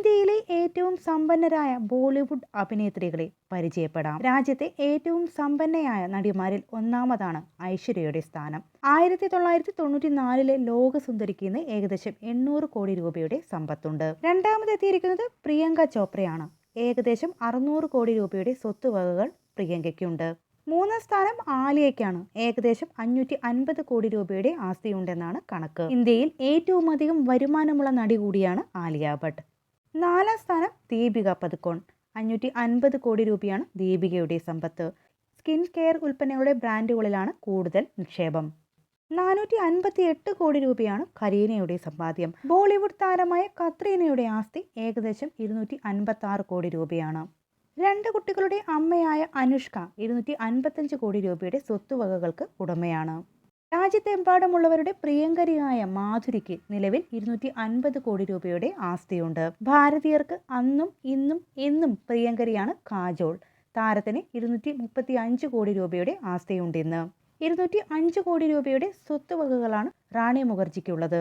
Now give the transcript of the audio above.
ഇന്ത്യയിലെ ഏറ്റവും സമ്പന്നരായ ബോളിവുഡ് അഭിനേത്രികളെ പരിചയപ്പെടാം. രാജ്യത്തെ ഏറ്റവും സമ്പന്നയായ നടിമാരിൽ ഒന്നാമതാണ് ഐശ്വര്യയുടെ സ്ഥാനം. ആയിരത്തി തൊള്ളായിരത്തി തൊണ്ണൂറ്റി നാലിലെ ലോകസുന്ദരിക്ക് ഇന്ന് ഏകദേശം എണ്ണൂറ് കോടി രൂപയുടെ സമ്പത്തുണ്ട്. രണ്ടാമതെത്തിയിരിക്കുന്നത് പ്രിയങ്ക ചോപ്രയാണ്. ഏകദേശം അറുന്നൂറ് കോടി രൂപയുടെ സ്വത്തുവകകൾ പ്രിയങ്കയ്ക്കുണ്ട്. മൂന്നാം സ്ഥാനം ആലിയയ്ക്കാണ്. ഏകദേശം അഞ്ഞൂറ്റി അൻപത് കോടി രൂപയുടെ ആസ്തിയുണ്ടെന്നാണ് കണക്ക്. ഇന്ത്യയിൽ ഏറ്റവും അധികം വരുമാനമുള്ള നടി കൂടിയാണ് ആലിയ ഭട്ട്. നാലാം സ്ഥാനം ദീപിക പതുക്കോൺ അഞ്ഞൂറ്റി അൻപത് കോടി രൂപയാണ് ദീപികയുടെ സമ്പത്ത്. സ്കിൻ കെയർ ഉൽപ്പന്നങ്ങളുടെ ബ്രാൻഡുകളിലാണ് കൂടുതൽ നിക്ഷേപം. നാനൂറ്റി അൻപത്തി എട്ട് കോടി രൂപയാണ് കരീനയുടെ സമ്പാദ്യം. ബോളിവുഡ് താരമായ കത്രീനയുടെ ആസ്തി ഏകദേശം ഇരുന്നൂറ്റി അൻപത്തി ആറ് കോടി രൂപയാണ്. രണ്ട് കുട്ടികളുടെ അമ്മയായ അനുഷ്ക ഇരുന്നൂറ്റി അൻപത്തഞ്ച് കോടി രൂപയുടെ സ്വത്തുവകകൾക്ക് ഉടമയാണ്. രാജ്യത്തെമ്പാടുമുള്ളവരുടെ പ്രിയങ്കരിയായ മാധുരിക്ക് നിലവിൽ ഇരുന്നൂറ്റി അൻപത് കോടി രൂപയുടെ ആസ്തിയുണ്ട്. ഭാരതീയർക്ക് അന്നും ഇന്നും എന്നും പ്രിയങ്കരിയാണ് കാജോൾ. താരത്തിന് ഇരുന്നൂറ്റി മുപ്പത്തി അഞ്ച് കോടി രൂപയുടെ ആസ്തിയുണ്ട് ഇന്ന്. ഇരുന്നൂറ്റി അഞ്ച് കോടി രൂപയുടെ സ്വത്തുവകകളാണ് റാണി മുഖർജിക്കുള്ളത്.